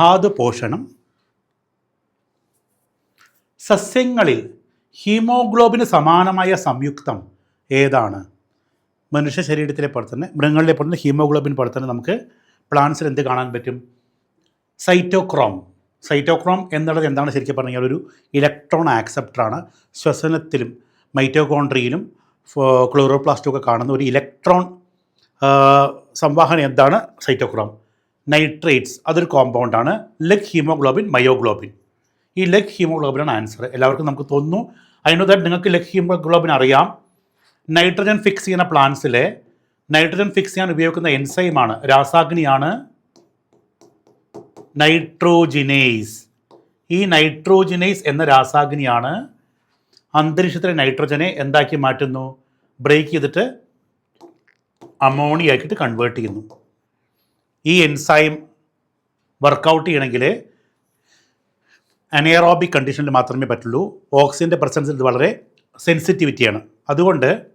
ധാതു പോഷണം. സസ്യങ്ങളിൽ ഹീമോഗ്ലോബിന് സമാനമായ സംയുക്തം ഏതാണ്? മനുഷ്യ ശരീരത്തിലെ പോലെ തന്നെ മൃഗങ്ങളിലെ പോലെ തന്നെ ഹീമോഗ്ലോബിൻ പോലെ തന്നെ നമുക്ക് പ്ലാന്റ്സിൽ എന്ത് കാണാൻ പറ്റും? സൈറ്റോക്രോം. സൈറ്റോക്രോം എന്നുള്ളത് എന്താണ് ശരിക്കും പറഞ്ഞു കഴിഞ്ഞാൽ ഒരു ഇലക്ട്രോൺ ആക്സെപ്റ്ററാണ്. ശ്വസനത്തിലും മൈറ്റോകോൺട്രിയിലും ക്ലോറോപ്ലാസ്റ്റും ഒക്കെ കാണുന്ന ഒരു ഇലക്ട്രോൺ സംവാഹനം എന്താണ്? സൈറ്റോക്രോം. നൈട്രേറ്റ്സ് അതൊരു ആണ്. ലെഗ് ഹീമോഗ്ലോബിൻ മയോഗ്ലോബിൻ ഈ ലെഗ് ഹീമോഗ്ലോബിനാണ് ആൻസർ എല്ലാവർക്കും നമുക്ക് തോന്നുന്നു. അതിനു ദാറ്റ് നിങ്ങൾക്ക് ലെഗ് ഹീമോഗ്ലോബിൻ അറിയാം. നൈട്രജൻ ഫിക്സ് ചെയ്യുന്ന പ്ലാന്റ്സിലെ നൈട്രജൻ ഫിക്സ് ചെയ്യാൻ ഉപയോഗിക്കുന്ന എൻസൈമാണ് രാസാഗ്നിയാണ്. നൈട്രോജിനേസ് ഈ നൈട്രോജിനേസ് എന്ന രാസാഗ്നിയാണ്. അന്തരീക്ഷത്തിലെ നൈട്രജനെ എന്താക്കി മാറ്റുന്നു? ബ്രേക്ക് ചെയ്തിട്ട് അമോണിയ ആക്കിയിട്ട് കൺവേർട്ട് ചെയ്യുന്നു. ഈ എൻസൈം വർക്കൗട്ട് ചെയ്യണമെങ്കിൽ അനേറോബിക് കണ്ടീഷനിൽ മാത്രമേ പറ്റുള്ളൂ. ഓക്സിജന്റെ പ്രസൻസിൽ ഇത് വളരെ സെൻസിറ്റിവിറ്റിയാണ് അതുകൊണ്ട്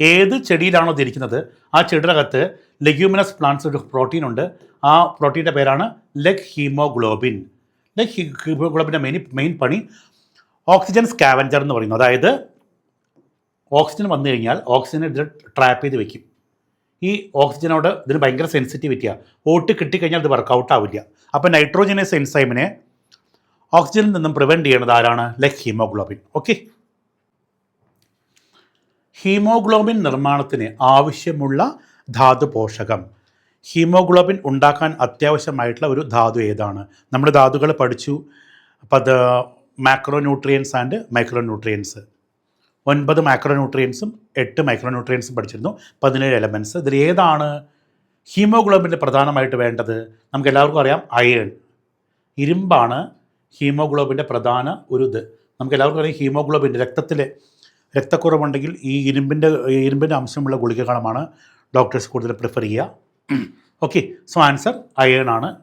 ഏത് ചെടിയിലാണോ ഇതിരിക്കുന്നത് ആ ചെടിയുടെ ലെഗ്യൂമിനസ് പ്ലാന്റ്സ് ഒരു പ്രോട്ടീൻ ഉണ്ട്. ആ പ്രോട്ടീന്റെ പേരാണ് ലെഗ് ഹീമോഗ്ലോബിൻ ലെഗ് ഹീമോഗ്ലോബിന്റെ മെയിൻ മെയിൻ പണി ഓക്സിജൻ സ്കാവഞ്ചർ എന്ന് പറയുന്നു. അതായത് ഓക്സിജൻ വന്നു കഴിഞ്ഞാൽ ഓക്സിജനെ ഇതിൽ ട്രാപ്പ് ചെയ്ത് വെക്കും. ഈ ഓക്സിജനോട് ഇതിന് ഭയങ്കര സെൻസിറ്റിവിറ്റിയാണ് ഓട്ട് കിട്ടിക്കഴിഞ്ഞാൽ ഇത് വർക്കൗട്ട് ആവില്ല. അപ്പോൾ നൈട്രോജനസ് എൻസൈമിനെ ഓക്സിജനിൽ നിന്നും പ്രിവെന്റ് ചെയ്യുന്നത് ആരാണ്? ലൈക്ക് ഹീമോഗ്ലോബിൻ ഓക്കെ ഹീമോഗ്ലോബിൻ നിർമ്മാണത്തിന് ആവശ്യമുള്ള ധാതു പോഷകം. ഹീമോഗ്ലോബിൻ ഉണ്ടാക്കാൻ അത്യാവശ്യമായിട്ടുള്ള ഒരു ധാതു ഏതാണ്? നമ്മുടെ ധാതുകൾ പഠിച്ചു. അപ്പോൾ macro nutrients and micro nutrients ഒൻപത് മൈക്രോന്യൂട്രിയൻസും എട്ട് മൈക്രോന്യൂട്രിയൻസും പഠിച്ചിരുന്നു. പതിനേഴ് എലമെന്റ്സ് ഇതിൽ ഏതാണ് ഹീമോഗ്ലോബിന്റെ പ്രധാനമായിട്ട് വേണ്ടത്? നമുക്ക് എല്ലാവർക്കും അറിയാം അയൺ. ഇരുമ്പാണ് ഹീമോഗ്ലോബിന്റെ പ്രധാന ഒരു ഇത്. നമുക്ക് എല്ലാവർക്കും അറിയാം ഹീമോഗ്ലോബിൻ രക്തത്തിലെ രക്തക്കുറവുണ്ടെങ്കിൽ ഈ ഇരുമ്പിന്റെ ഇരുമ്പിന്റെ അംശമുള്ള ഗുളികകളമാണ് ഡോക്ടേഴ്സ് കൂടുതൽ പ്രിഫർ ചെയ്യുക. ഓക്കെ സോ ആൻസർ അയൺ ആണ്.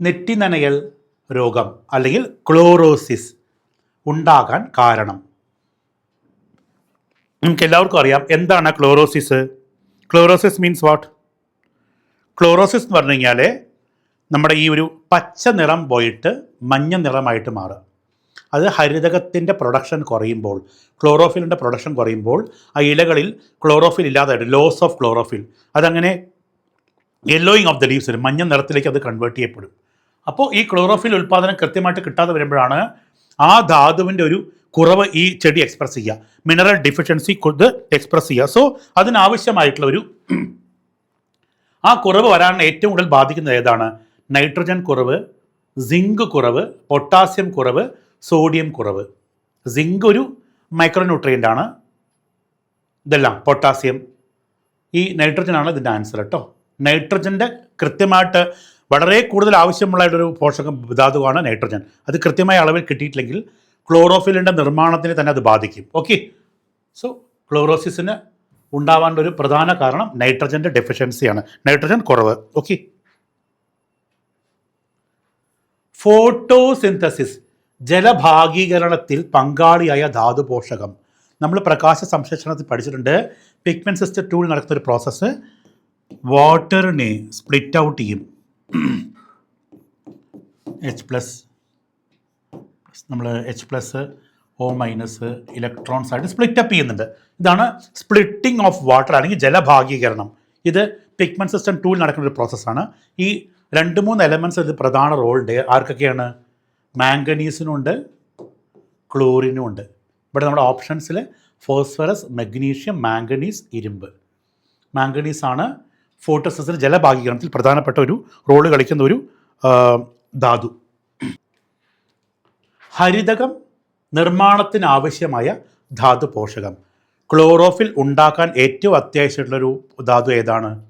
നെറ്റി നനയൽ രോഗം അല്ലെങ്കിൽ ക്ലോറോസിസ് ഉണ്ടാകാൻ കാരണം. നമുക്ക് എല്ലാവർക്കും അറിയാം എന്താണ് chlorosis? Chlorosis means what chlorosis എന്ന് പറഞ്ഞു കഴിഞ്ഞാൽ നമ്മുടെ ഈ ഒരു പച്ച നിറം പോയിട്ട് മഞ്ഞ നിറമായിട്ട് മാറുക അത് ഹരിതകത്തിന്റെ പ്രൊഡക്ഷൻ കുറയുമ്പോൾ ക്ലോറോഫിലിന്റെ പ്രൊഡക്ഷൻ കുറയുമ്പോൾ ആ ഇലകളിൽ ക്ലോറോഫിൽ ഇല്ലാതായിട്ട് ലോസ് ഓഫ് ക്ലോറോഫിൽ അതങ്ങനെ യെല്ലോയിങ് ഓഫ് ദ ലീവ്സ് മഞ്ഞ നിറത്തിലേക്ക് അത് കൺവേർട്ട് ചെയ്യപ്പെടും. അപ്പോൾ ഈ ക്ലോറോഫിൽ ഉൽപ്പാദനം കൃത്യമായിട്ട് കിട്ടാതെ വരുമ്പോഴാണ് ആ ധാതുവിന്റെ ഒരു കുറവ് ഈ ചെടി എക്സ്പ്രസ് ചെയ്യുക മിനറൽ ഡിഫിഷ്യൻസി ഇത് എക്സ്പ്രസ് ചെയ്യുക സോ അതിനാവശ്യമായിട്ടുള്ള ഒരു ആ കുറവ് വരാൻ ഏറ്റവും കൂടുതൽ ബാധിക്കുന്നത് ഏതാണ്? നൈട്രജൻ കുറവ് സിങ്ക് കുറവ് പൊട്ടാസ്യം കുറവ് സോഡിയം കുറവ്. സിങ്ക് ഒരു മൈക്രോന്യൂട്രിയന്റ് ആണ്. ഇതെല്ലാം പൊട്ടാസ്യം ഈ നൈട്രജൻ ആണ് ഇതിന്റെ ആൻസർ കേട്ടോ നൈട്രജന്റെ കൃത്യമായിട്ട് വളരെ കൂടുതൽ ആവശ്യമുള്ളൊരു പോഷക ധാതുവാണ് നൈട്രജൻ. അത് കൃത്യമായ അളവിൽ കിട്ടിയിട്ടില്ലെങ്കിൽ ക്ലോറോഫിലിന്റെ നിർമ്മാണത്തിന് തന്നെ അത് ബാധിക്കും. ഓക്കെ സോ ക്ലോറോസിസിന് ഉണ്ടാവാനുള്ള ഒരു പ്രധാന കാരണം നൈട്രജന്റെ ഡെഫിഷ്യൻസിയാണ് നൈട്രജൻ കുറവ്. ഓക്കെ ഫോട്ടോസിന്തസിസ് ജലഭാഗീകരണത്തിൽ പങ്കാളിയായ ധാതു പോഷകം. നമ്മൾ പ്രകാശ സംശ്ലേഷണത്തിൽ പഠിച്ചിട്ടുണ്ട്. പിഗ്മെന്റ് സിസ്റ്റം ടൂൾ നടക്കുന്ന ഒരു പ്രോസസ്സ് വാട്ടറിനെ സ്പ്ലിറ്റ് ഔട്ട് ചെയ്യും. എച്ച് പ്ലസ് നമ്മൾ H plus O minus electrons ആയിട്ട് സ്പ്ലിറ്റ് അപ്പ് ചെയ്യുന്നുണ്ട്. ഇതാണ് സ്പ്ലിറ്റിംഗ് ഓഫ് വാട്ടർ അല്ലെങ്കിൽ ജലഭാഗീകരണം. ഇത് പിഗ്മെന്റ് സിസ്റ്റം ടൂൾ നടക്കുന്ന ഒരു പ്രോസസ്സാണ് ഈ രണ്ട് മൂന്ന് എലമെന്റ്സ് ഇത് പ്രധാന റോളുണ്ട് ആർക്കൊക്കെയാണ്? മാംഗനീസിനുണ്ട് ക്ലോറിനും ഉണ്ട് ഇവിടെ നമ്മുടെ ഓപ്ഷൻസിൽ ഫോസ്ഫറസ് മഗ്നീഷ്യം മാംഗനീസ് ഇരുമ്പ്. മാംഗനീസ് ആണ് ഫോട്ടോസിസിന് ജലഭാഗീകരണത്തിൽ പ്രധാനപ്പെട്ട ഒരു റോൾ കളിക്കുന്ന ഒരു ധാതു. ഹരിതകം നിർമ്മാണത്തിനാവശ്യമായ ധാതു പോഷകം. ക്ലോറോഫിൽ ഉണ്ടാക്കാൻ ഏറ്റവും അത്യാവശ്യമുള്ളൊരു ധാതു ഏതാണ്?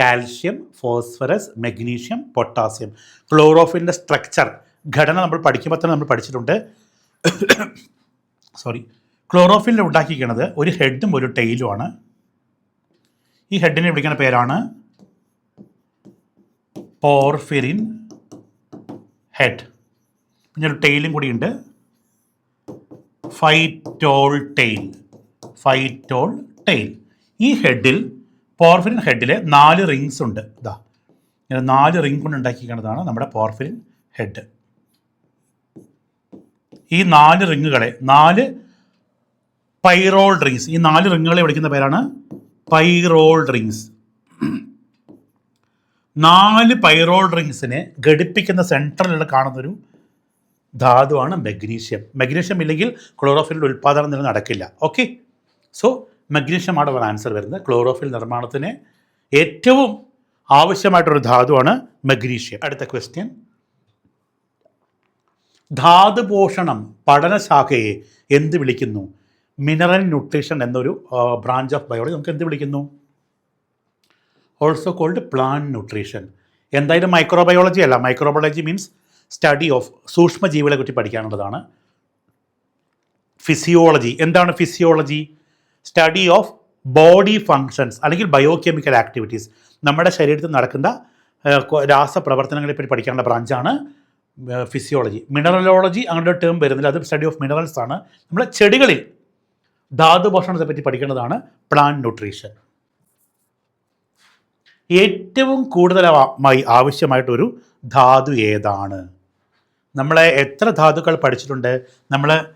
Calcium phosphorus magnesium potassium. ക്ലോറോഫിലിന്റെ structure ഘടന നമ്മൾ പഠിക്കുമ്പോൾ തന്നെ നമ്മൾ പഠിച്ചിട്ടുണ്ട്. സോറി ക്ലോറോഫിലിൽ ഉണ്ടാക്കിയിരിക്കുന്നത് ഒരു ഹെഡും ഒരു ടെയിലുമാണ് ഈ ഹെഡിനെ വിളിക്കുന്ന പേരാണ് പോർഫിറിൻ ഹെഡ്. പിന്നെ ഒരു ടെയിലും കൂടിയുണ്ട് ഫൈറ്റോൾ ടെയിൽ. Phytol tail. ഈ ഹെഡിൽ പോർഫിറിൻ ഹെഡിൽ നാല് റിങ്സ് ഉണ്ട്. ഇതാ ഇങ്ങനെ നാല് റിങ് കൊണ്ട് ഉണ്ടാക്കിയിരിക്കുന്നതാണ് നമ്മുടെ പോർഫിറിൻ ഹെഡ്. ഈ നാല് റിങ്ങുകളെ നാല് പൈറോൾ റിങ്സ് ഈ നാല് റിങ്ങുകളെ വിളിക്കുന്ന പേരാണ് പൈറോൾ റിങ്സ്. നാല് പൈറോൾ റിങ്സിനെ ഘടിപ്പിക്കുന്ന സെൻട്രലിൽ കാണുന്നൊരു ധാതുവാണ് മഗ്നീഷ്യം. മഗ്നീഷ്യം ഇല്ലെങ്കിൽ ക്ലോറോഫിലിന്റെ ഉൽപ്പാദനം നില നടക്കില്ല. ഓക്കെ? സോ മഗ്നീഷ്യം ആണ് ആൻസർ വരുന്നത്. ക്ലോറോഫിൽ നിർമ്മാണത്തിന് ഏറ്റവും ആവശ്യമായിട്ടൊരു ധാതുവാണ് മഗ്നീഷ്യം. അടുത്ത ക്വസ്റ്റ്യൻ. ധാതുപോഷണം പഠനശാഖയെ എന്ത് വിളിക്കുന്നു? മിനറൽ ന്യൂട്രീഷൻ എന്നൊരു ബ്രാഞ്ച് ഓഫ് ബയോളജി നമുക്ക് എന്ത് വിളിക്കുന്നു? ഓൾസോ കോൾഡ് പ്ലാൻ ന്യൂട്രീഷൻ എന്തായാലും മൈക്രോബയോളജി അല്ല. മൈക്രോബയോളജി മീൻസ് സ്റ്റഡി ഓഫ് സൂക്ഷ്മജീവികളെ പറ്റി പഠിക്കാനുള്ളതാണ്. ഫിസിയോളജി എന്താണ് physiology study of body functions അല്ലെങ്കിൽ ബയോകെമിക്കൽ ആക്ടിവിറ്റീസ് നമ്മുടെ ശരീരത്തിൽ നടക്കുന്ന രാസപ്രവർത്തനങ്ങളെപ്പറ്റി പഠിക്കാനുള്ള ബ്രാഞ്ചാണ് ഫിസിയോളജി മിനറലോളജി അങ്ങനെ ടേം വരുന്നില്ല. അത് സ്റ്റഡി ഓഫ് മിനറൽസ് ആണ്. നമ്മൾ ചെടികളിൽ ധാതുപോഷണത്തെ പറ്റി പഠിക്കേണ്ടതാണ് പ്ലാൻ ന്യൂട്രീഷൻ ഏറ്റവും കൂടുതലായി ആവശ്യമായിട്ടൊരു ധാതു ഏതാണ്? നമ്മളെ എത്ര ധാതുക്കൾ പഠിച്ചിട്ടുണ്ട്? നമ്മൾ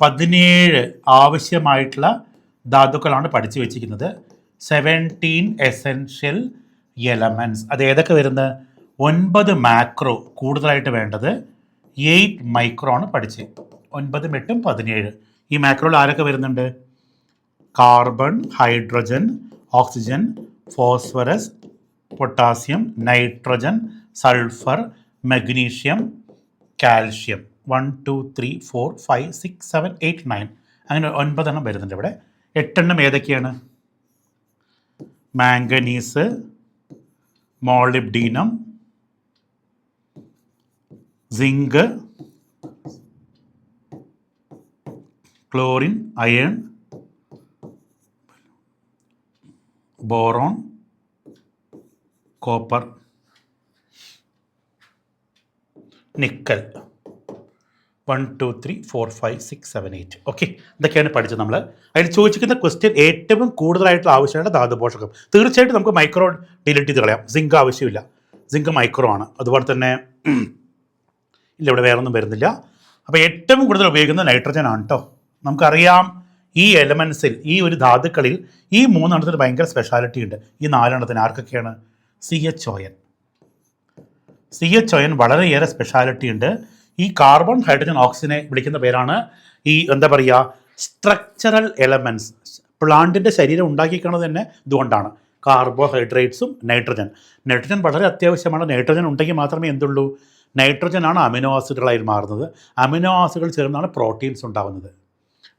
പതിനേഴ് ആവശ്യമായിട്ടുള്ള ധാതുക്കളാണ് പഠിച്ചു വെച്ചിരിക്കുന്നത്. സെവന്റീൻ എസെൻഷ്യൽ എലമെന്റ്സ് അത് ഏതൊക്കെ വരുന്നത്? ഒൻപത് മാക്രോ കൂടുതലായിട്ട് വേണ്ടത്. എയ്റ്റ് മൈക്രോ ആണ് പഠിച്ചത്. ഒൻപതും എട്ടും പതിനേഴ്. ഈ മാക്രോയിൽ ആരൊക്കെ വരുന്നുണ്ട്? Carbon hydrogen oxygen phosphorus potassium nitrogen sulphur magnesium calcium one two three four five six seven eight nine അങ്ങനെ ഒൻപതെണ്ണം വരുന്നുണ്ട് ഇവിടെ. എട്ടെണ്ണം ഏതൊക്കെയാണ്? Manganese molybdenum zinc chlorine iron boron copper nickel. One two three four five six seven eight okay ഇതൊക്കെയാണ് പഠിച്ചത് നമ്മൾ അതിൽ ചോദിച്ചിരിക്കുന്ന ക്വസ്റ്റ്യൻ ഏറ്റവും കൂടുതലായിട്ടുള്ള ആവശ്യമുള്ള ധാതുപോഷകം തീർച്ചയായിട്ടും നമുക്ക് മൈക്രോ ഡിലീറ്റ് ചെയ്ത് കളയാം. സിങ്ക് ആവശ്യമില്ല. സിങ്ക് മൈക്രോ ആണ്. അതുപോലെ തന്നെ ഇല്ല ഇവിടെ വേറൊന്നും വരുന്നില്ല. അപ്പോൾ ഏറ്റവും കൂടുതൽ ഉപയോഗിക്കുന്നത് നൈട്രജൻ ആണ് കേട്ടോ നമുക്കറിയാം ഈ എലമെൻസിൽ ഈ ഒരു ധാതുക്കളിൽ ഈ മൂന്നെണ്ണത്തിന് ഭയങ്കര സ്പെഷ്യാലിറ്റി ഉണ്ട്. ഈ നാലെണ്ണത്തിന് ആർക്കൊക്കെയാണ്? C H O N C H O N വളരെയേറെ സ്പെഷ്യാലിറ്റി ഉണ്ട്. ഈ കാർബൺ ഹൈഡ്രജൻ ഓക്സിജനെ വിളിക്കുന്ന പേരാണ് ഈ എന്താ പറയുക സ്ട്രക്ചറൽ എലമെന്റ്സ് പ്ലാന്റിന്റെ ശരീരം ഉണ്ടാക്കിക്കണത് തന്നെ ഇതുകൊണ്ടാണ്. കാർബോഹൈഡ്രേറ്റ്സും നൈട്രജൻ നൈട്രജൻ വളരെ അത്യാവശ്യമാണ്. നൈട്രജൻ ഉണ്ടെങ്കിൽ മാത്രമേ എന്തുള്ളൂ? നൈട്രജനാണ് അമിനോ ആസിഡുകളായി മാറുന്നത്. അമിനോ ആസിഡുകൾ ചേർന്നാണ് പ്രോട്ടീൻസ് ഉണ്ടാകുന്നത്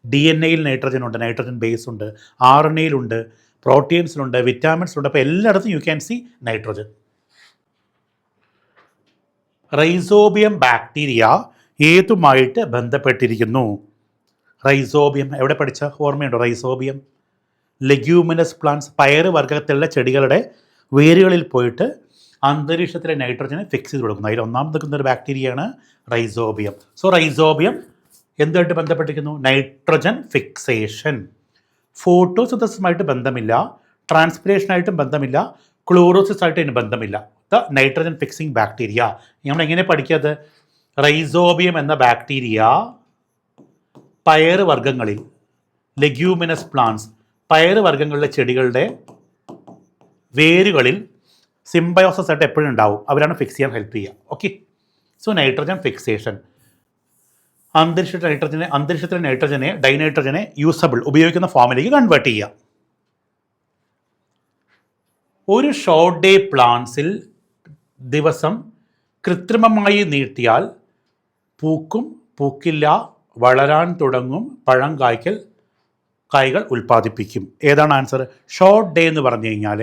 ഡി എൻ എയിൽ നൈട്രജൻ ഉണ്ട് നൈട്രജൻ ബേസ് ഉണ്ട് ആർ എൻ എയിലുണ്ട് പ്രോട്ടീൻസിലുണ്ട് വിറ്റാമിൻസിലുണ്ട് അപ്പോൾ എല്ലായിടത്തും you can see nitrogen rhizobium bacteria ഏതുമായിട്ട് ബന്ധപ്പെട്ടിരിക്കുന്നു? റൈസോബിയം എവിടെ പഠിച്ച? ഓർമ്മയുണ്ടോ? റൈസോബിയം ലെഗ്യൂമിനസ് പ്ലാന്റ്സ് പയറ് വർഗത്തിലുള്ള ചെടികളുടെ വേരുകളിൽ പോയിട്ട് അന്തരീക്ഷത്തിലെ നൈട്രജനെ ഫിക്സ് ചെയ്ത് കൊടുക്കുന്നു. അതിൽ ഒന്നാമത് നിൽക്കുന്ന ഒരു ബാക്ടീരിയയാണ് റൈസോബിയം സോ റൈസോബിയം എന്തുമായിട്ട് ബന്ധപ്പെട്ടിരിക്കുന്നു? നൈട്രജൻ ഫിക്സേഷൻ ഫോട്ടോസിന്തസിസുമായിട്ട് ബന്ധമില്ല. ട്രാൻസ്പിറേഷനായിട്ടും ബന്ധമില്ല. ക്ലോറോസിസ് ആയിട്ട് ഇതിന് ബന്ധമില്ല. ദ നൈട്രജൻ ഫിക്സിങ് ബാക്ടീരിയ നമ്മൾ എങ്ങനെ പഠിക്കാത്? റൈസോബിയം എന്ന ബാക്ടീരിയ പയർ വർഗങ്ങളിൽ ലെഗ്യൂമിനസ് പ്ലാന്റ്സ് പയർ വർഗങ്ങളിലെ ചെടികളുടെ വേരുകളിൽ സിംബയോസസ് ആയിട്ട് എപ്പോഴും ഉണ്ടാവും. അവരാണ് ഫിക്സ് ചെയ്യാൻ ഹെൽപ്പ് ചെയ്യുക. ഓക്കെ സോ നൈട്രജൻ ഫിക്സേഷൻ അന്തരീക്ഷ നൈട്രജനെ അന്തരീക്ഷത്തിലെ നൈട്രജനെ ഡൈനൈട്രജനെ യൂസബിൾ ഉപയോഗിക്കുന്ന ഫോമിലേക്ക് കൺവേർട്ട് ചെയ്യുക ഒരു ഷോർട്ട് ഡേ പ്ലാന്റ്സിൽ ദിവസം കൃത്രിമമായി നീട്ടിയാൽ പൂക്കും പൂക്കില്ല വളരാൻ തുടങ്ങും പഴം കായ്ക്കൽ കായ്കൾ ഉൽപ്പാദിപ്പിക്കും. ഏതാണ് ആൻസർ ഷോർട്ട് ഡേ എന്ന് പറഞ്ഞു കഴിഞ്ഞാൽ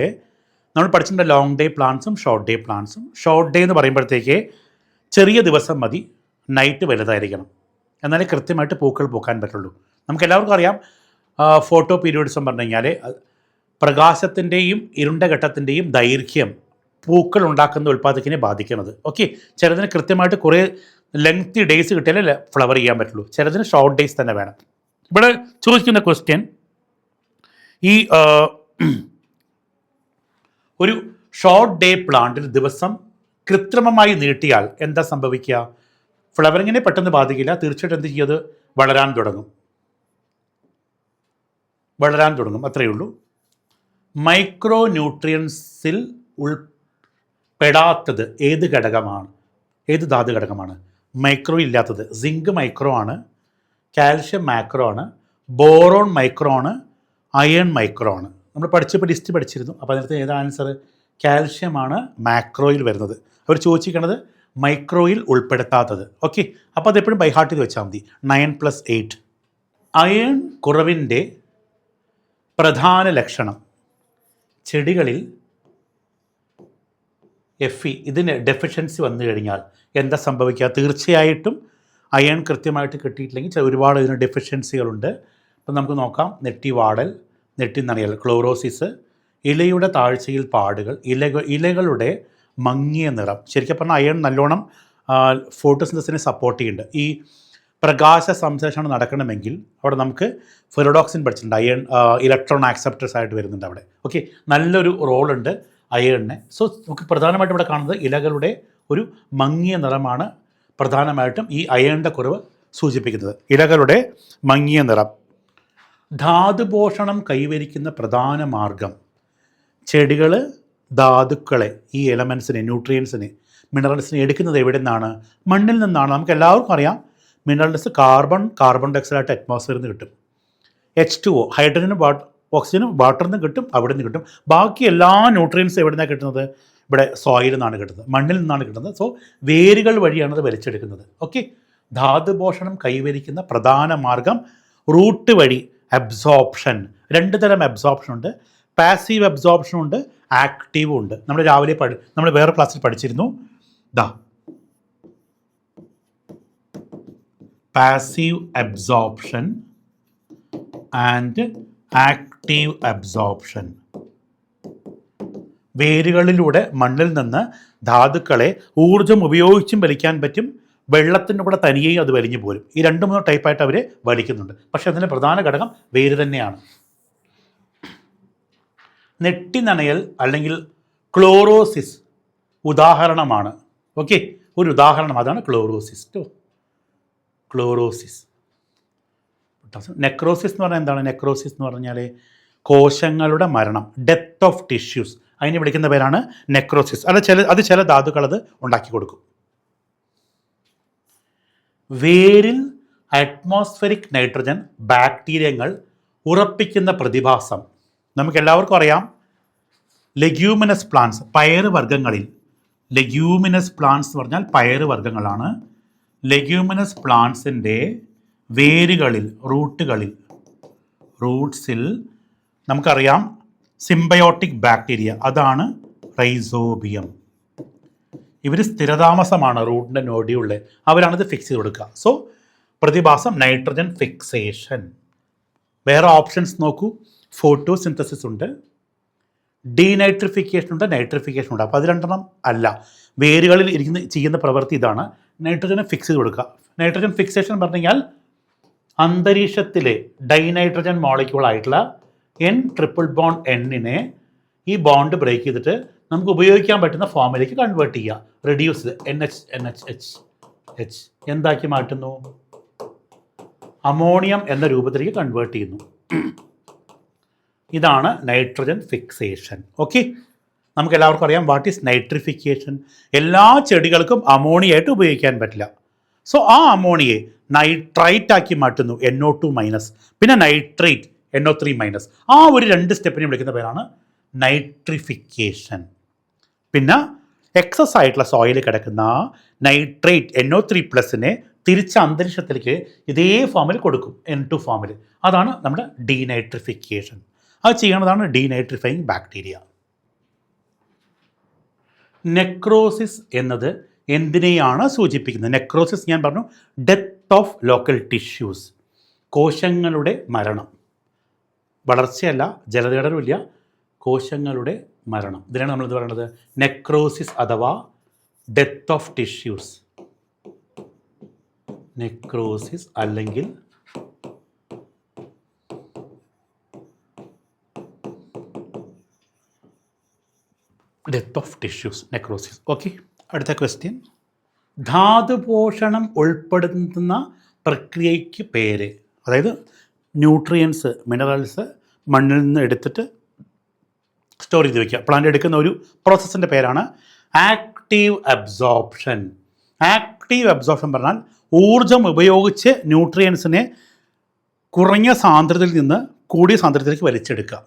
നമ്മൾ പഠിച്ചിട്ടുണ്ട് ലോങ് ഡേ പ്ലാന്റ്സും ഷോർട്ട് ഡേ പ്ലാന്റ്സും ഷോർട്ട് ഡേ എന്ന് പറയുമ്പോഴത്തേക്ക് ചെറിയ ദിവസം മതി നൈറ്റ് വലുതായിരിക്കണം. എന്നാലേ കൃത്യമായിട്ട് പൂക്കൾ പൂക്കാൻ പറ്റുള്ളൂ. നമുക്ക് എല്ലാവർക്കും അറിയാം ഫോട്ടോ പീരിയഡ്സം പറഞ്ഞു കഴിഞ്ഞാൽ പ്രകാശത്തിന്റെയും ഇരുണ്ട ഘട്ടത്തിന്റെയും ദൈർഘ്യം പൂക്കൾ ഉണ്ടാക്കുന്ന ഉൽപ്പാദകനെ ബാധിക്കുന്നത്. ഓക്കെ ചിലതിന് കൃത്യമായിട്ട് കുറേ ലെങ്തി ഡേയ്സ് കിട്ടിയാലേ ഫ്ലവർ ചെയ്യാൻ പറ്റുള്ളൂ. ചിലതിന് ഷോർട്ട് ഡേയ്സ് തന്നെ വേണം. ഇവിടെ ചോദിക്കുന്ന ക്വസ്റ്റ്യൻ ഈ ഒരു ഷോർട്ട് ഡേ പ്ലാന്റിൽ ദിവസം കൃത്രിമമായി നീട്ടിയാൽ എന്താ സംഭവിക്കുക? ഫ്ലവറിങ്ങിനെ പെട്ടെന്ന് ബാധിക്കില്ല. തീർച്ചയായിട്ടും എന്ത് ചെയ്യുന്നത് വളരാൻ തുടങ്ങും. വളരാൻ തുടങ്ങും. അത്രയേ ഉള്ളൂ. മൈക്രോ ന്യൂട്രിയൻസിൽ ഉൾപ്പെടാത്തത് ഏത് ഘടകമാണ്? ഏത് ധാതു ഘടകമാണ്? മൈക്രോ ഇല്ലാത്തത്. സിങ്ക് മൈക്രോ ആണ്. കാൽഷ്യം മാക്രോ ആണ്. ബോറോൺ മൈക്രോ ആണ്. അയൺ മൈക്രോ ആണ്. നമ്മൾ പഠിച്ചപ്പോൾ ലിസ്റ്റ് പഠിച്ചിരുന്നു. അപ്പോൾ അതിനകത്ത് ഏതാ ആൻസർ കാൽഷ്യമാണ് മാക്രോയിൽ വരുന്നത്. അവർ ചോദിച്ചിരിക്കുന്നത് മൈക്രോയിൽ ഉൾപ്പെടുത്താത്തത്. ഓക്കെ അപ്പോൾ അതെപ്പോഴും ബൈഹാർട്ട് ചെയ്ത് വെച്ചാൽ മതി. നയൻ പ്ലസ് എയ്റ്റ് അയൺ കുറവിന്റെ പ്രധാന ലക്ഷണം ചെടികളിൽ എഫ് ഇ ഇതിന് ഡെഫിഷ്യൻസി വന്നു കഴിഞ്ഞാൽ എന്താ സംഭവിക്കുക? തീർച്ചയായിട്ടും അയൺ കൃത്യമായിട്ട് കിട്ടിയിട്ടില്ലെങ്കിൽ ഒരുപാട് ഇതിന് ഡെഫിഷ്യൻസികളുണ്ട് അപ്പം നമുക്ക് നോക്കാം. നെറ്റി വാടൽ നെറ്റി നനയൽ ക്ലോറോസിസ് ഇലയുടെ താഴ്ചയിൽ പാടുകൾ ഇലകൾ ഇലകളുടെ മങ്ങിയ നിറം. ശരിക്കും പറഞ്ഞാൽ അയൺ നല്ലോണം ഫോട്ടോസിന്തസിനെ സപ്പോർട്ട് ചെയ്യുന്നുണ്ട്. ഈ പ്രകാശ സംശ്ലേഷണം നടക്കണമെങ്കിൽ അവിടെ നമുക്ക് ഫെറോഡോക്സിൻ പഠിച്ചിട്ടുണ്ട്. അയൺ ഇലക്ട്രോൺ ആക്സെപ്റ്റേഴ്സ് ആയിട്ട് വരുന്നുണ്ട് അവിടെ. ഓക്കെ നല്ലൊരു റോളുണ്ട് അയണിനെ. സോ നമുക്ക് പ്രധാനമായിട്ടും ഇവിടെ കാണുന്നത് ഇലകളുടെ ഒരു മങ്ങിയ നിറമാണ് പ്രധാനമായിട്ടും ഈ അയണിന്റെ കുറവ് സൂചിപ്പിക്കുന്നത്. ഇലകളുടെ മങ്ങിയ നിറം. ധാതുപോഷണം കൈവരിക്കുന്ന പ്രധാന മാർഗം. ചെടികൾ ധാതുക്കളെ ഈ എലമെൻസിനെ ന്യൂട്രിയൻസിനെ മിനറൽസിനെ എടുക്കുന്നത് എവിടെ നിന്നാണ് മണ്ണിൽ നിന്നാണ്. നമുക്ക് എല്ലാവർക്കും അറിയാം. മിനറൽസ് കാർബൺ കാർബൺ ഡയോക്സൈഡായിട്ട് അറ്റ്മോസ്ഫിയറിൽ നിന്ന് കിട്ടും. എച്ച് ടു ഒ ഹൈഡ്രജനും വാട്ട് ഓക്സിജനും വാട്ടറിൽ നിന്ന് കിട്ടും അവിടെ നിന്ന് കിട്ടും. ബാക്കി എല്ലാ ന്യൂട്രിയൻസും എവിടെ നിന്നാണ് കിട്ടുന്നത്? ഇവിടെ സോയിൽ നിന്നാണ് കിട്ടുന്നത്. മണ്ണിൽ നിന്നാണ് കിട്ടുന്നത്. സോ വേരുകൾ വഴിയാണ് അത് വലിച്ചെടുക്കുന്നത്. ഓക്കെ ധാതുപോഷണം കൈവരിക്കുന്ന പ്രധാന മാർഗം റൂട്ട് വഴി അബ്സോപ്ഷൻ രണ്ട് തരം അബ്സോപ്ഷൻ ഉണ്ട്. പാസീവ് അബ്സോപ്ഷൻ ഉണ്ട്. ആക്റ്റീവും ഉണ്ട്. നമ്മൾ രാവിലെ പഠി നമ്മൾ വേറെ ക്ലാസ്സിൽ പഠിച്ചിരുന്നു. ദാ. Passive absorption and active absorption വേരുകളിലൂടെ മണ്ണിൽ നിന്ന് ധാതുക്കളെ ഊർജം ഉപയോഗിച്ചും വലിക്കാൻ പറ്റും. വെള്ളത്തിന്റെ കൂടെ തനിയെയും അത് വലിഞ്ഞു പോരും. ഈ രണ്ട് മൂന്ന് ടൈപ്പായിട്ട് അവർ വലിക്കുന്നുണ്ട്. പക്ഷേ അതിന്റെ പ്രധാന ഘടകം വേര് തന്നെയാണ്. നെട്ടി നനയൽ അല്ലെങ്കിൽ ക്ലോറോസിസ് ഉദാഹരണമാണ്. ഓക്കെ? ഒരു ഉദാഹരണം അതാണ് ക്ലോറോസിസ് ടോ ക്ലോറോസിസ്. നെക്രോസിസ് എന്ന് പറഞ്ഞാൽ എന്താണ്? നെക്രോസിസ് എന്ന് പറഞ്ഞാൽ കോശങ്ങളുടെ മരണം ഡെത്ത് ഓഫ് ടിഷ്യൂസ്. അതിനെ വിളിക്കുന്ന പേരാണ് നെക്രോസിസ്. അത് ചില അത് ചില ധാതുക്കൾ അത് ഉണ്ടാക്കി കൊടുക്കും. വേരിൽ അറ്റ്മോസ്ഫെറിക് നൈട്രജൻ ബാക്ടീരിയങ്ങൾ ഉറപ്പിക്കുന്ന പ്രതിഭാസം. നമുക്ക് എല്ലാവർക്കും അറിയാം. ലെഗ്യൂമിനസ് പ്ലാന്റ്സ് പയർ വർഗങ്ങളിൽ. ലെഗ്യൂമിനസ് പ്ലാന്റ്സ് എന്ന് പറഞ്ഞാൽ പയർ വർഗങ്ങളാണ്. ലെഗ്യൂമിനസ് പ്ലാന്റ്സിന്റെ വേരുകളിൽ റൂട്ടുകളിൽ റൂട്ട്സിൽ നമുക്കറിയാം സിംബയോട്ടിക് ബാക്ടീരിയ അതാണ് റൈസോബിയം ഇവർ സ്ഥിരതാമസമാണ് റൂട്ടിന്റെ നോഡിയുള്ള അവരാണിത് ഫിക്സ് ചെയ്ത് കൊടുക്കുക. സോ പ്രതിഭാസം നൈട്രജൻ ഫിക്സേഷൻ വേറെ ഓപ്ഷൻസ് നോക്കൂ. ഫോട്ടോസിന്തസിസ് ഉണ്ട് ഡീനൈട്രിഫിക്കേഷൻ ഉണ്ട് നൈട്രിഫിക്കേഷൻ ഉണ്ട്. അപ്പോൾ അത് രണ്ടെണ്ണം അല്ല. വേരുകളിൽ ഇരിക്കുന്ന ചെയ്യുന്ന പ്രവൃത്തി ഇതാണ്. നൈട്രജനെ ഫിക്സ് ചെയ്ത് കൊടുക്കുക. നൈട്രജൻ ഫിക്സേഷൻ പറഞ്ഞു കഴിഞ്ഞാൽ അന്തരീക്ഷത്തിലെ ഡൈനൈട്രജൻ മോളിക്യൂൾ ആയിട്ടുള്ള എൻ ട്രിപ്പിൾ ബോണ്ട് എണ്ണിനെ ഈ ബോണ്ട് ബ്രേക്ക് ചെയ്തിട്ട് നമുക്ക് ഉപയോഗിക്കാൻ പറ്റുന്ന ഫോമിലേക്ക് കൺവേർട്ട് ചെയ്യുക. Reduce N H N H H H എന്താക്കി മാറ്റുന്നു? അമോണിയം എന്ന രൂപത്തിലേക്ക് കൺവേർട്ട് ചെയ്യുന്നു. ഇതാണ് നൈട്രജൻ ഫിക്സേഷൻ ഓക്കെ നമുക്ക് എല്ലാവർക്കും അറിയാം വാട്ട് ഈസ് നൈട്രിഫിക്കേഷൻ എല്ലാ ചെടികൾക്കും അമോണിയ ആയിട്ട് ഉപയോഗിക്കാൻ പറ്റില്ല. സോ ആ അമോണിയെ നൈട്രൈറ്റ് ആക്കി മാറ്റുന്നു എൻ ഒ ടു മൈനസ് പിന്നെ nitrate N O three minus ആ ഒരു രണ്ട് സ്റ്റെപ്പിനെ വിളിക്കുന്ന പേരാണ് നൈട്രിഫിക്കേഷൻ പിന്നെ എക്സസ് ആയിട്ടുള്ള സോയിൽ കിടക്കുന്ന നൈട്രേറ്റ് എൻ ഒ ത്രീ പ്ലസിനെ തിരിച്ച് അന്തരീക്ഷത്തിലേക്ക് ഇതേ ഫോമിൽ കൊടുക്കും എൻ ടു ഫോമിൽ അതാണ് നമ്മുടെ ഡീനൈട്രിഫിക്കേഷൻ അത് ചെയ്യുന്നതാണ് ഡീനൈട്രിഫൈങ് ബാക്ടീരിയ. നെക്രോസിസ് എന്നത് എന്തിനെയാണ് സൂചിപ്പിക്കുന്നത്? നെക്രോസിസ് ഞാൻ പറഞ്ഞു ഡെത്ത് ഓഫ് ലോക്കൽ ടിഷ്യൂസ് കോശങ്ങളുടെ മരണം. വളർച്ചയല്ല ജലതേടലുമില്ല കോശങ്ങളുടെ മരണം. ഇതിനാണ് നമ്മൾ പറയുന്നത് നെക്രോസിസ് അഥവാ ഡെത്ത് ഓഫ് ടിഷ്യൂസ്. നെക്രോസിസ് അല്ലെങ്കിൽ death of tissues necrosis okay അടുത്ത ക്വസ്റ്റ്യൻ ധാതുപോഷണം ഉൾപ്പെടുത്തുന്ന പ്രക്രിയയ്ക്ക് പേര്. അതായത് ന്യൂട്രിയൻസ് മിനറൽസ് മണ്ണിൽ നിന്ന് എടുത്തിട്ട് സ്റ്റോർ ചെയ്ത് വയ്ക്കുക പ്ലാന്റ് എടുക്കുന്ന ഒരു പ്രോസസ്സിന്റെ പേരാണ് ആക്റ്റീവ് അബ്സോർപ്ഷൻ ആക്റ്റീവ് അബ്സോർപ്ഷൻ പറഞ്ഞാൽ ഊർജം ഉപയോഗിച്ച് ന്യൂട്രിയൻസിനെ കുറഞ്ഞ സാന്ദ്രതയിൽ നിന്ന് കൂടിയ സാന്ദ്രതയിലേക്ക് വലിച്ചെടുക്കുക.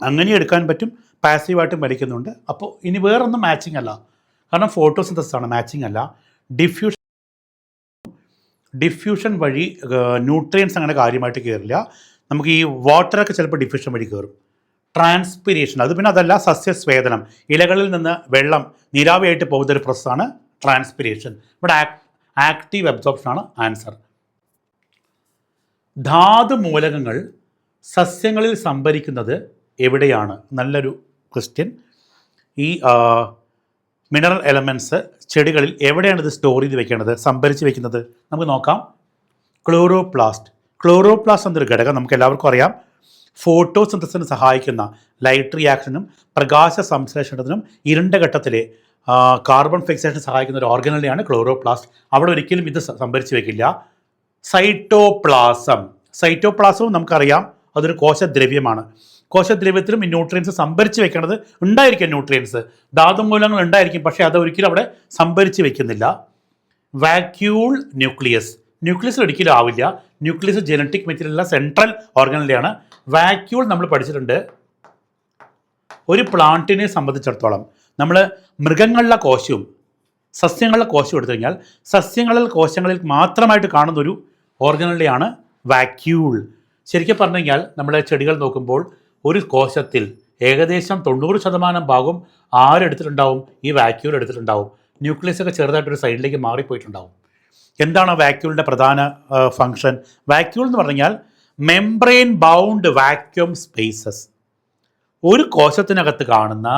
അങ്ങനെ എടുക്കാൻ പറ്റും. പാസീവായിട്ടും വലിക്കുന്നുണ്ട് അപ്പോൾ ഇനി വേറൊന്നും മാച്ചിങ് അല്ല. കാരണം ഫോട്ടോസിന്തസിസ് ആണ് മാച്ചിങ് അല്ല. ഡിഫ്യൂഷൻ ഡിഫ്യൂഷൻ വഴി ന്യൂട്രിയൻസ് അങ്ങനെ കാര്യമായിട്ട് കയറില്ല നമുക്ക് ഈ വാട്ടറൊക്കെ ചിലപ്പോൾ ഡിഫ്യൂഷൻ വഴി കയറും ട്രാൻസ്പിരേഷൻ അത് പിന്നെ അതല്ല സസ്യസ്വേദനം. ഇലകളിൽ നിന്ന് വെള്ളം നീരാവിയായിട്ട് പോകുന്ന ഒരു പ്രോസസ്സാണ് ട്രാൻസ്പിരേഷൻ ഇവിടെ ആക്റ്റീവ് അബ്സോർപ്ഷൻ ആണ് ആൻസർ ധാതു മൂലകങ്ങൾ സസ്യങ്ങളിൽ സംഭരിക്കുന്നത് എവിടെയാണ്? നല്ലൊരു ക്വസ്റ്റ്യൻ ഈ മിനറൽ എലമെന്റ്സ് ചെടികളിൽ എവിടെയാണ് ഇത് സ്റ്റോർ ചെയ്ത് വെക്കേണ്ടത്? സംഭരിച്ച് വെക്കുന്നത്? നമുക്ക് നോക്കാം. ക്ലോറോപ്ലാസ്റ്റ് ക്ലോറോപ്ലാസ്റ്റ് എന്നൊരു ഘടകം നമുക്ക് എല്ലാവർക്കും അറിയാം. ഫോട്ടോസിന്തസിന് സഹായിക്കുന്ന ലൈറ്റ് റിയാക്ഷനും പ്രകാശ സംശ്ലേഷണത്തിനും ഇരുണ്ട ഘട്ടത്തിലെ കാർബൺ ഫിക്സേഷൻ സഹായിക്കുന്ന ഒരു ഓർഗനലിയാണ് ക്ലോറോപ്ലാസ്റ്റ് അവിടെ ഒരിക്കലും ഇത് സംഭരിച്ച് വെക്കില്ല. സൈറ്റോപ്ലാസം സൈറ്റോപ്ലാസവും നമുക്കറിയാം. അതൊരു കോശദ്രവ്യമാണ്. കോശദ്രവ്യത്തിലും ഈ ന്യൂട്രിയൻസ് സംഭരിച്ച് വെക്കേണ്ടത് ഉണ്ടായിരിക്കും ന്യൂട്രിയൻസ് ധാതു മൂലങ്ങൾ ഉണ്ടായിരിക്കും പക്ഷേ അത് ഒരിക്കലും അവിടെ സംഭരിച്ച് വെക്കുന്നില്ല. വാക്യൂൾ ന്യൂക്ലിയസ് ന്യൂക്ലിയസ് ഒരിക്കലും ആവില്ല. ന്യൂക്ലിയസ് ജനറ്റിക് മെറ്റീരിയലുള്ള സെൻട്രൽ ഓർഗനിലെയാണ് വാക്യൂൾ നമ്മൾ പഠിച്ചിട്ടുണ്ട്. ഒരു പ്ലാന്റിനെ സംബന്ധിച്ചിടത്തോളം നമ്മൾ മൃഗങ്ങളിലെ കോശവും സസ്യങ്ങളിലെ കോശവും എടുത്തു കഴിഞ്ഞാൽ സസ്യങ്ങളിൽ കോശങ്ങളിൽ മാത്രമായിട്ട് കാണുന്ന ഒരു ഓർഗനലിയാണ് വാക്യൂൾ ശരിക്കും പറഞ്ഞു കഴിഞ്ഞാൽ നമ്മുടെ ചെടികൾ നോക്കുമ്പോൾ ഒരു കോശത്തിൽ ഏകദേശം തൊണ്ണൂറ് ശതമാനം ഭാഗം ആരെടുത്തിട്ടുണ്ടാവും? ഈ വാക്യൂൾ എടുത്തിട്ടുണ്ടാവും. ന്യൂക്ലിയസ് ഒക്കെ ചെറുതായിട്ടൊരു സൈഡിലേക്ക് മാറിപ്പോയിട്ടുണ്ടാവും. എന്താണ് ആ വാക്യൂളിന്റെ പ്രധാന ഫങ്ഷൻ വാക്യൂൾ എന്ന് പറഞ്ഞാൽ മെംബ്രെയിൻ ബൗണ്ട് വാക്യൂം സ്പേസസ് ഒരു കോശത്തിനകത്ത് കാണുന്ന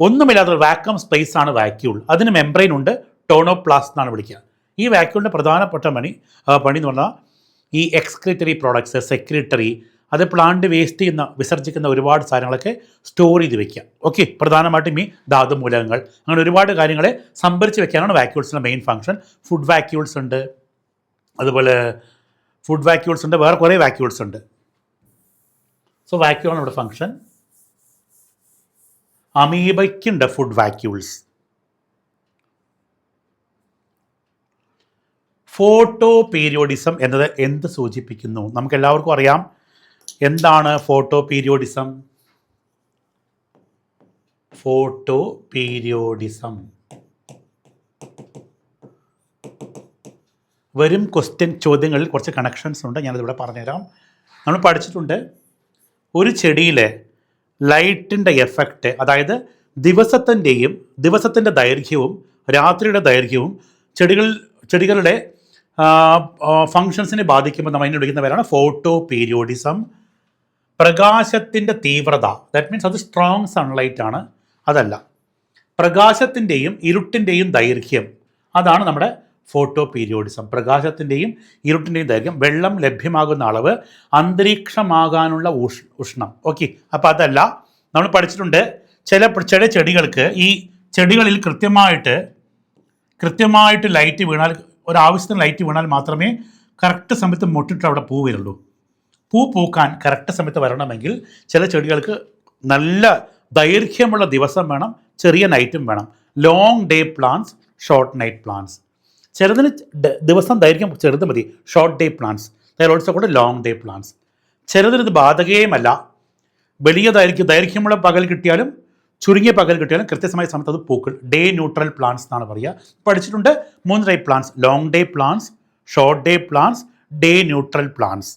ഒന്നുമില്ലാത്ത വാക്യൂം സ്പേസ് ആണ് വാക്യൂൾ അതിന് മെംബ്രെയിൻ ഉണ്ട് ടോണോപ്ലാസ് എന്നാണ് വിളിക്കുക. ഈ വാക്യൂളിന്റെ പ്രധാനപ്പെട്ട പണി പണി എന്ന് പറഞ്ഞാൽ ഈ എക്സ്ക്രിറ്ററി പ്രോഡക്ട്സ് സെക്രട്ടറി അത് പ്ലാന്റ് വേസ്റ്റ് ചെയ്യുന്ന വിസർജിക്കുന്ന ഒരുപാട് സാധനങ്ങളൊക്കെ സ്റ്റോർ ചെയ്ത് വെക്കുക. ഓക്കെ പ്രധാനമായിട്ടും ഈ ധാതു മൂലകങ്ങൾ. അങ്ങനെ ഒരുപാട് കാര്യങ്ങളെ സംഭരിച്ച് വെക്കാനാണ് വാക്യൂൾസിന്റെ മെയിൻ ഫങ്ഷൻ ഫുഡ് വാക്യൂൾസ് ഉണ്ട്. അതുപോലെ ഫുഡ് വാക്യൂൾസ് ഉണ്ട്. വേറെ കുറേ വാക്യൂൾസ് ഉണ്ട്. സോ വാക്യൂളാണ് ഇവിടെ ഫങ്ഷൻ അമീബയ്ക്കുണ്ട് ഫുഡ് വാക്യൂൾസ് ഫോട്ടോ പീരിയോഡിസം എന്നത് എന്ത് സൂചിപ്പിക്കുന്നു? നമുക്ക് എല്ലാവർക്കും അറിയാം. എന്താണ് ഫോട്ടോ പീരിയോഡിസം ഫോട്ടോ പീരിയോഡിസം വരും ക്വസ്റ്റ്യൻ ചോദ്യങ്ങളിൽ കുറച്ച് കണക്ഷൻസ് ഉണ്ട് ഞാനതിവിടെ പറഞ്ഞുതരാം. നമ്മൾ പഠിച്ചിട്ടുണ്ട് ഒരു ചെടിയിലെ ലൈറ്റിന്റെ എഫക്റ്റ് അതായത് ദിവസത്തിന്റെയും ദിവസത്തിന്റെ ദൈർഘ്യവും രാത്രിയുടെ ദൈർഘ്യവും ചെടികൾ ചെടികളുടെ ഫങ്ഷൻസിനെ ബാധിക്കുമ്പോൾ നമ്മൾ അതിനെ വിളിക്കുന്ന പേരാണ് ഫോട്ടോ പീരിയോഡിസം പ്രകാശത്തിന്റെ തീവ്രത. ദാറ്റ് മീൻസ് അത് സ്ട്രോങ് സൺലൈറ്റ് ആണ്. അതല്ല. പ്രകാശത്തിന്റെയും ഇരുട്ടിന്റെയും ദൈർഘ്യം. അതാണ് നമ്മുടെ ഫോട്ടോ പീരിയോഡിസം പ്രകാശത്തിന്റെയും ഇരുട്ടിന്റെയും ദൈർഘ്യം വെള്ളം ലഭ്യമാകുന്ന അളവ് അന്തരീക്ഷമാകാനുള്ള ഉഷ് ഉഷ്ണം. ഓക്കെ അപ്പോൾ അതല്ല നമ്മൾ പഠിച്ചിട്ടുണ്ട് ചില ചില ചെടികൾക്ക് ഈ ചെടികളിൽ കൃത്യമായിട്ട് കൃത്യമായിട്ട് ലൈറ്റ് വീണാൽ ഒരാവശ്യത്തിന് ലൈറ്റ് വീണാൽ മാത്രമേ കറക്റ്റ് സമയത്ത് മുട്ടിട്ട് അവിടെ പൂ പൂ പൂക്കാൻ കറക്റ്റ് സമയത്ത് വരണമെങ്കിൽ ചില ചെടികൾക്ക് നല്ല ദൈർഘ്യമുള്ള ദിവസം വേണം ചെറിയ നൈറ്റും വേണം. Long day plants short night plants ചെറുതിന് ദിവസം ദൈർഘ്യം ചെറുത് മതി. ഷോർട്ട് ഡേ പ്ലാന്റ്സ് ഓൾസോ കൂടെ ലോങ് ഡേ പ്ലാന്റ്സ് ചെറുതിന് ഇത് ബാധകേയമല്ല. വലിയ ദൈർഘ്യം ദൈർഘ്യമുള്ള പകൽ കിട്ടിയാലും ചുരുങ്ങിയ പകൽ കിട്ടിയാലും കൃത്യസമായ സമയത്ത് അത് പൂക്കൾ. ഡേ ന്യൂട്രൽ പ്ലാന്റ്സ് എന്നാണ് പറയുക. പഠിച്ചിട്ടുണ്ട് മൂന്ന് type plants long day plants short day plants day neutral plants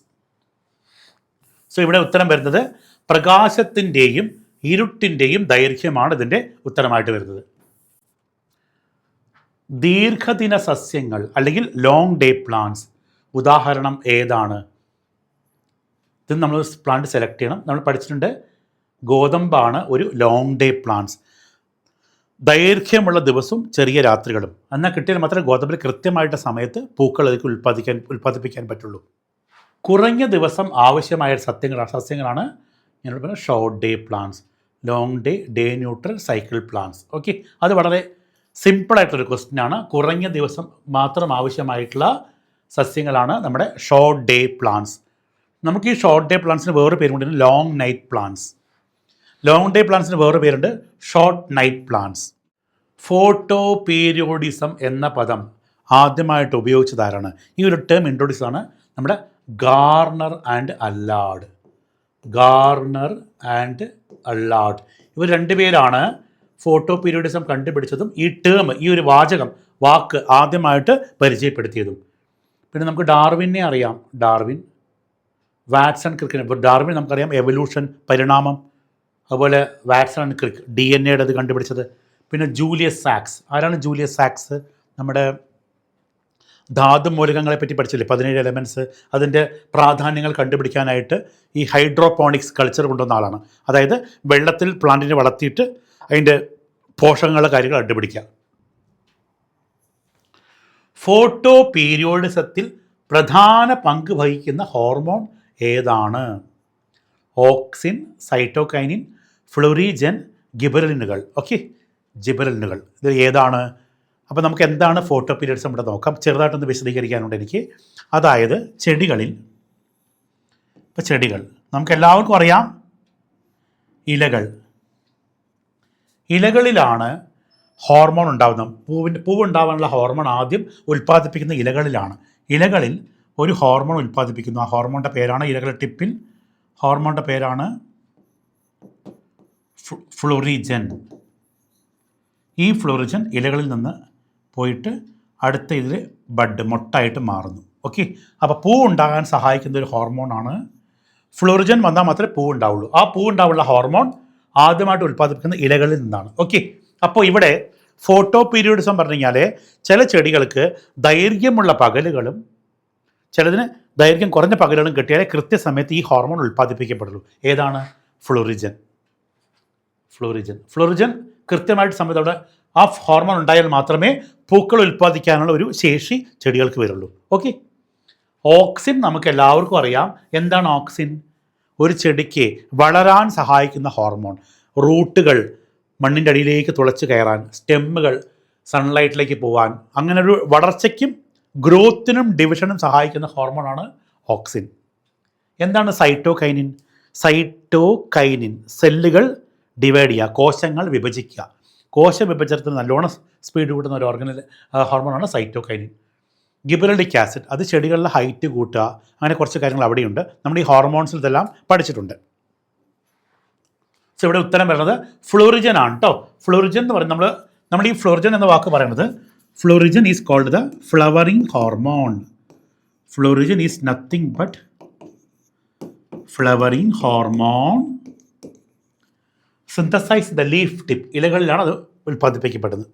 so ഇവിടെ ഉത്തരം വരുന്നത് പ്രകാശത്തിന്റെയും ഇരുട്ടിന്റെയും ദൈർഘ്യമാണ് ഇതിന്റെ ഉത്തരമായിട്ട് വരുന്നത്. ദീർഘദിന സസ്യങ്ങൾ അല്ലെങ്കിൽ ലോങ് ഡേ പ്ലാന്റ്സ് ഉദാഹരണം ഏതാണ്? ഇത് നമ്മൾ പ്ലാന്റ് സെലക്ട് ചെയ്യണം. നമ്മൾ പഠിച്ചിട്ടുണ്ട് ഗോതമ്പാണ് ഒരു ലോങ് ഡേ പ്ലാന്റ്സ് ദൈർഘ്യമുള്ള ദിവസവും ചെറിയ രാത്രികളും. എന്നാൽ കിട്ടിയാൽ മാത്രമേ ഗോതമ്പിൽ കൃത്യമായിട്ട് സമയത്ത് പൂക്കൾ അതിലേക്ക് ഉൽപ്പാദിക്കാൻ ഉൽപ്പാദിപ്പിക്കാൻ പറ്റുള്ളൂ. കുറഞ്ഞ ദിവസം ആവശ്യമായ സത്യങ്ങളാണ് സസ്യങ്ങളാണ് ഞാൻ പറഞ്ഞ short day plants long day day neutral cycle plants okay അത് വളരെ സിമ്പിളായിട്ടുള്ളൊരു ക്വസ്റ്റ്യൻ ആണ്. കുറഞ്ഞ ദിവസം മാത്രം ആവശ്യമായിട്ടുള്ള സസ്യങ്ങളാണ് നമ്മുടെ ഷോർട്ട് ഡേ പ്ലാൻസ് നമുക്ക് ഈ ഷോർട്ട് ഡേ പ്ലാൻസിന് വേറെ പേരുണ്ട്. Long night plants long day പ്ലാൻസിന് വേറെ പേരുണ്ട്. Short night plants photoperiodism എന്ന പദം ആദ്യമായിട്ട് ഉപയോഗിച്ചതാരാണ് ഈ ഒരു ടേം ഇൻട്രൊഡ്യൂസ് ആണ് നമ്മുടെ Garner and Allard. Garner and Allard. ഇവർ രണ്ടുപേരാണ് ഫോട്ടോ പീരിയഡിസം കണ്ടുപിടിച്ചതും ഈ ടേം ഈ ഒരു വാചകം വാക്ക് ആദ്യമായിട്ട് പരിചയപ്പെടുത്തിയതും. പിന്നെ നമുക്ക് ഡാർവിനെ അറിയാം. ഡാർവിൻ വാറ്റ്സൺ ക്രിക്കിനെ ഇപ്പോൾ ഡാർവിൻ നമുക്കറിയാം. എവല്യൂഷൻ പരിണാമം. അതുപോലെ Watson and Crick D N എയുടെ അത് കണ്ടുപിടിച്ചത്. പിന്നെ ജൂലിയസ് സാക്സ്. ആരാണ് ജൂലിയസ് സാക്സ്? നമ്മുടെ ധാതു മൂലകങ്ങളെ പറ്റി പഠിച്ചില്ലേ? പതിനേഴ് എലമെന്റ്സ് അതിന്റെ പ്രാധാന്യങ്ങൾ കണ്ടുപിടിക്കാനായിട്ട് ഈ ഹൈഡ്രോപോണിക്സ് കൾച്ചർ കൊണ്ടുവന്ന ആളാണ്. അതായത് വെള്ളത്തിൽ പ്ലാന്റിനെ വളർത്തിയിട്ട് അതിന്റെ പോഷകങ്ങളുടെ കാര്യങ്ങൾ കണ്ടുപിടിക്കുക. ഫോട്ടോ പീരിയോഡിസത്തിൽ പ്രധാന പങ്ക് വഹിക്കുന്ന ഹോർമോൺ ഏതാണ്? ഓക്സിൻ സൈറ്റോകൈനിൻ ഫ്ലൊറീജൻ ഗിബറലിനുകൾ ഓക്കെ? ജിബറലിനുകൾ ഇതിൽ ഏതാണ്? അപ്പോൾ നമുക്ക് എന്താണ് ഫോട്ടോ പീരിയഡ്സ് നമ്മുടെ നോക്കാം. ചെറുതായിട്ടൊന്ന് വിശദീകരിക്കാനുണ്ട് എനിക്ക്. അതായത് ചെടികളിൽ ഇപ്പോൾ ചെടികൾ നമുക്ക് എല്ലാവർക്കും അറിയാം ഇലകൾ. ഇലകളിലാണ് ഹോർമോൺ ഉണ്ടാകുന്നത് പൂവിന്റെ പൂവ് ഉണ്ടാകാനുള്ള ഹോർമോൺ ആദ്യം ഉൽപ്പാദിപ്പിക്കുന്ന ഇലകളിലാണ്. ഇലകളിൽ ഒരു ഹോർമോൺ ഉൽപ്പാദിപ്പിക്കുന്നു. ആ ഹോർമോണിന്റെ പേരാണ് ഇലകളുടെ ടിപ്പിൽ. ഹോർമോണിന്റെ പേരാണ് ഫ്ലോറിജൻ. ഈ ഫ്ലോറിജൻ ഇലകളിൽ നിന്ന് പോയിട്ട് അടുത്ത ഇതിൽ ബഡ് മൊട്ടായിട്ട് മാറുന്നു. ഓക്കെ അപ്പോൾ പൂ ഉണ്ടാകാൻ സഹായിക്കുന്ന ഒരു ഹോർമോണാണ് ഫ്ലോറിജൻ വന്നാൽ മാത്രമേ പൂ ഉണ്ടാവുള്ളൂ. ആ പൂ ഉണ്ടാവുള്ള ഹോർമോൺ ആദ്യമായിട്ട് ഉൽപ്പാദിപ്പിക്കുന്ന ഇലകളിൽ നിന്നാണ്. ഓക്കെ അപ്പോൾ ഇവിടെ ഫോട്ടോ പീരിയോഡിസം പറഞ്ഞു കഴിഞ്ഞാൽ ചില ചെടികൾക്ക് ദൈർഘ്യമുള്ള പകലുകളും ചിലതിന് ദൈർഘ്യം കുറഞ്ഞ പകലുകളും കിട്ടിയാലേ കൃത്യസമയത്ത് ഈ ഹോർമോൺ ഉൽപ്പാദിപ്പിക്കപ്പെടുള്ളൂ. ഏതാണ്? ഫ്ലോറിജൻ ഫ്ലോറിജൻ ഫ്ലോറിജൻ കൃത്യമായിട്ട് സമയത്ത് അവിടെ ആ ഹോർമോൺ ഉണ്ടായാൽ മാത്രമേ പൂക്കൾ ഉൽപ്പാദിക്കാനുള്ള ഒരു ശേഷി ചെടികൾക്ക് വരുള്ളൂ. ഓക്കെ ഓക്സിൻ നമുക്ക് എല്ലാവർക്കും അറിയാം. എന്താണ് ഓക്സിൻ? ഒരു ചെടിക്ക് വളരാൻ സഹായിക്കുന്ന ഹോർമോൺ. റൂട്ടുകൾ മണ്ണിന്റെ അടിയിലേക്ക് തുളച്ച് കയറാൻ സ്റ്റെമ്മുകൾ സൺലൈറ്റിലേക്ക് പോകാൻ അങ്ങനെ ഒരു വളർച്ചയ്ക്കും ഗ്രോത്തിനും ഡിവിഷനും സഹായിക്കുന്ന ഹോർമോണാണ് ഓക്സിൻ. എന്താണ് സൈറ്റോകൈനിൻ? സൈറ്റോകൈനിൻ സെല്ലുകൾ ഡിവൈഡ് ചെയ്യുക കോശങ്ങൾ വിഭജിക്കുക. കോശ വിഭജനത്തിന് നല്ലോണം സ്പീഡ് കൂട്ടുന്ന ഒരു ഓർഗനൽ ഹോർമോണാണ് സൈറ്റോകൈനിൻ ഗിബറലിക് ആസിഡ് അത് ചെടികളിലെ ഹൈറ്റ് കൂട്ടുക അങ്ങനെ കുറച്ച് കാര്യങ്ങൾ അവിടെയുണ്ട്. നമ്മൾ ഈ ഹോർമോൺസിൽ ഇതെല്ലാം പഠിച്ചിട്ടുണ്ട്. സോ ഇവിടെ ഉത്തരം വരുന്നത് ഫ്ലോറിജൻ ആണ് കേട്ടോ ഫ്ലോറിജൻ എന്ന് പറയുന്നത് നമ്മൾ നമ്മൾ ഈ ഫ്ലോറിജൻ എന്ന വാക്ക് പറയുന്നത് florigen is called the flowering hormone florigen is nothing but flowering hormone synthesize the leaf tip ഇലകളിലാണ് അത് ഉൽപ്പാദിപ്പിക്കപ്പെടുന്നത്.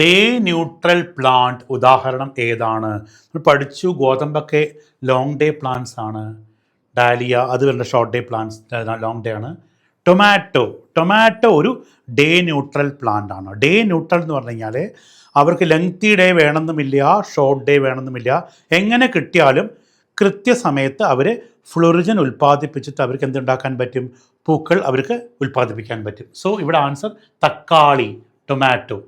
ഡേ ന്യൂട്രൽ പ്ലാന്റ് ഉദാഹരണം ഏതാണ്? നമ്മൾ പഠിച്ചു ഗോതമ്പൊക്കെ ലോങ് ഡേ പ്ലാന്റ്സ് ആണ്. ഡാലിയ അത് വരുന്ന short day plants long day ആണ്. ടൊമാറ്റോ ടൊമാറ്റോ ഒരു ഡേ ന്യൂട്രൽ പ്ലാന്റ് ആണ്. ഡേ ന്യൂട്രൽ എന്ന് പറഞ്ഞു കഴിഞ്ഞാൽ അവർക്ക് ലെങ്തി ഡേ വേണമെന്നുമില്ല ഷോർട്ട് ഡേ വേണമെന്നുമില്ല. എങ്ങനെ കിട്ടിയാലും കൃത്യസമയത്ത് അവർ ഫ്ലൊറിജൻ ഉൽപ്പാദിപ്പിച്ചിട്ട് അവർക്ക് എന്തുണ്ടാക്കാൻ പറ്റും? പൂക്കൾ അവർക്ക് ഉൽപ്പാദിപ്പിക്കാൻ പറ്റും. സോ ഇവിടെ ആൻസർ തക്കാളി ടൊമാറ്റോ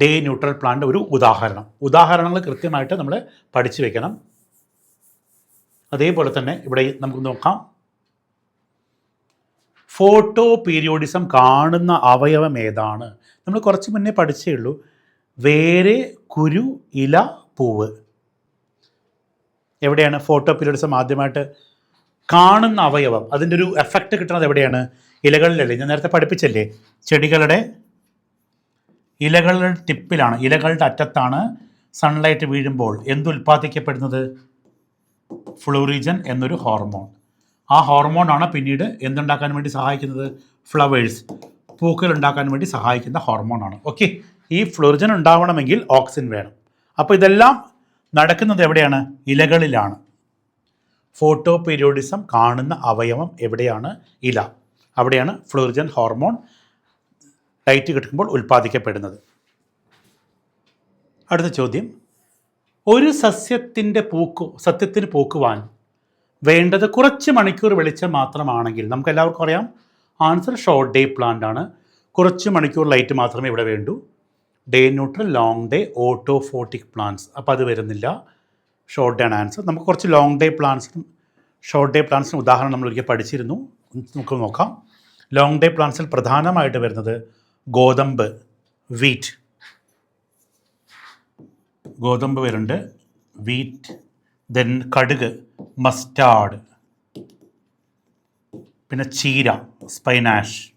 ഡേ ന്യൂട്രൽ പ്ലാന്റ് ഒരു ഉദാഹരണം. ഉദാഹരണങ്ങൾ കൃത്യമായിട്ട് നമ്മൾ പഠിച്ചു വെക്കണം. അതേപോലെ തന്നെ ഇവിടെ നമുക്ക് നോക്കാം. ഫോട്ടോ പീരിയോഡിസം കാണുന്ന അവയവം ഏതാണ്? നമ്മൾ കുറച്ച് മുന്നേ പഠിച്ചേ ഉള്ളൂ. വേര് കുരു ഇല പൂവ്. എവിടെയാണ് ഫോട്ടോ പീരിയഡ്സം ആദ്യമായിട്ട് കാണുന്ന അവയവം? അതിന്റെ ഒരു എഫക്റ്റ് കിട്ടുന്നത് എവിടെയാണ്? ഇലകളിലല്ലേ. ഞാൻ നേരത്തെ പഠിപ്പിച്ചല്ലേ. ചെടികളുടെ ഇലകളുടെ ടിപ്പിലാണ്. ഇലകളുടെ അറ്റത്താണ് സൺലൈറ്റ് വീഴുമ്പോൾ എന്തുൽപ്പാദിക്കപ്പെടുന്നത് ഫ്ലൂറിജൻ എന്നൊരു ഹോർമോൺ ആ ഹോർമോണാണ് പിന്നീട് എന്തുണ്ടാക്കാൻ വേണ്ടി സഹായിക്കുന്നത്? ഫ്ലവേഴ്സ് പൂക്കൾ ഉണ്ടാക്കാൻ വേണ്ടി സഹായിക്കുന്ന ഹോർമോണാണ് ഓക്കെ ഈ ഫ്ലൂറിജൻ ഉണ്ടാവണമെങ്കിൽ ഓക്സിജൻ വേണം. അപ്പോൾ ഇതെല്ലാം നടക്കുന്നത് എവിടെയാണ്? ഇലകളിലാണ്. ഫോട്ടോ പീരിയോഡിസം കാണുന്ന അവയവം എവിടെയാണ്? ഇല. അവിടെയാണ് ഫ്ലൂറിജൻ ഹോർമോൺ ലൈറ്റ് കിട്ടുമ്പോൾ ഉൽപ്പാദിക്കപ്പെടുന്നത്. അടുത്ത ചോദ്യം. ഒരു സസ്യത്തിന്റെ പൂക്ക് സത്യത്തിന് പൂക്കുവാൻ വേണ്ടത് കുറച്ച് മണിക്കൂർ വെളിച്ചം മാത്രമാണെങ്കിൽ നമുക്ക് എല്ലാവർക്കും അറിയാം. ആൻസർ ഷോർട്ട് ഡേ പ്ലാന്റ് ആണ്. കുറച്ച് മണിക്കൂർ ലൈറ്റ് മാത്രമേ ഇവിടെ വേണ്ടൂ. ഡേ ന്യൂട്രൽ ലോങ് ഡേ ഓട്ടോഫോട്ടിക് പ്ലാന്റ്സ് അപ്പോൾ അത് വരുന്നില്ല. ഷോർട്ട് ഡേ ആണ് ആൻസർ നമുക്ക് കുറച്ച് ലോങ് ഡേ പ്ലാന്റ്സിനും ഷോർട്ട് ഡേ പ്ലാന്റ്സിനും ഉദാഹരണം നമ്മൾ ഒരിക്കൽ പഠിച്ചിരുന്നു. നമുക്ക് നോക്കാം. ലോങ് ഡേ പ്ലാന്റ്സിൽ പ്രധാനമായിട്ട് വരുന്നത് ഗോതമ്പ് വീറ്റ് ഗോതമ്പ് വരുന്നുണ്ട്. വീറ്റ് ദെൻ കടുക് മസ്റ്റാർഡ് പിന്നെ ചീര സ്പൈനാഷ്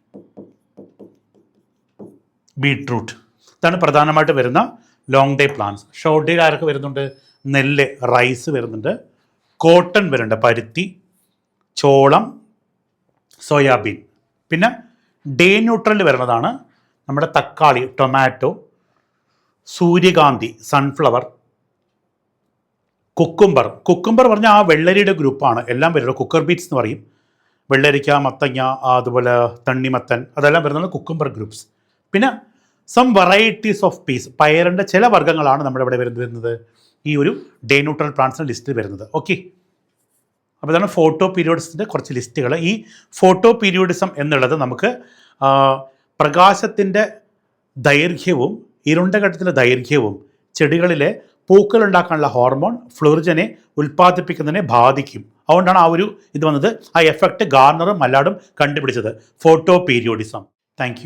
ബീട്രൂട്ട് ഇതാണ് പ്രധാനമായിട്ട് വരുന്ന ലോങ് ഡേ പ്ലാന്റ്സ് ഷോർട്ട് ഡേയിൽ ആരൊക്കെ വരുന്നുണ്ട്? നെല്ല് റൈസ് വരുന്നുണ്ട്. കോട്ടൺ വരുന്നുണ്ട്. പരുത്തി ചോളം സോയാബീൻ പിന്നെ ഡേ ന്യൂട്രൽ വരുന്നതാണ് നമ്മുടെ തക്കാളി ടൊമാറ്റോ സൂര്യകാന്തി സൺഫ്ലവർ കുക്കുംബർ കുക്കുംബർ പറഞ്ഞാൽ ആ വെള്ളരിയുടെ ഗ്രൂപ്പാണ് എല്ലാം വരുന്നത്. കുക്കർ ബീറ്റ്സ് എന്ന് പറയും. വെള്ളരിക്ക മത്തങ്ങ അതുപോലെ തണ്ണിമത്തൻ അതെല്ലാം വരുന്നത് കുക്കുംബർ ഗ്രൂപ്പ്സ് പിന്നെ സം വെറൈറ്റീസ് ഓഫ് പീസ് പയറിന്റെ ചില വർഗങ്ങളാണ് നമ്മുടെ ഇവിടെ വരുന്നത്. ഈ ഒരു ഡേ ന്യൂട്രൽ പ്ലാന്റ്സിന്റെ ലിസ്റ്റ് വരുന്നത്. ഓക്കെ അപ്പോൾ ഇതാണ് ഫോട്ടോ പീരിയോഡിസത്തിന്റെ കുറച്ച് ലിസ്റ്റുകൾ ഈ ഫോട്ടോ പീരിയോഡിസം എന്നുള്ളത് നമുക്ക് പ്രകാശത്തിന്റെ ദൈർഘ്യവും ഇരുണ്ട ഘട്ടത്തിന്റെ ദൈർഘ്യവും ചെടികളിലെ പൂക്കൾ ഉണ്ടാക്കാനുള്ള ഹോർമോൺ ഫ്ലോറിജനെ ഉൽപ്പാദിപ്പിക്കുന്നതിനെ ബാധിക്കും. അതുകൊണ്ടാണ് ആ ഒരു ഇത് വന്നത്. ആ എഫക്റ്റ് ഗാർണറും മല്ലാടും കണ്ടുപിടിച്ചത്. Photo periodism thank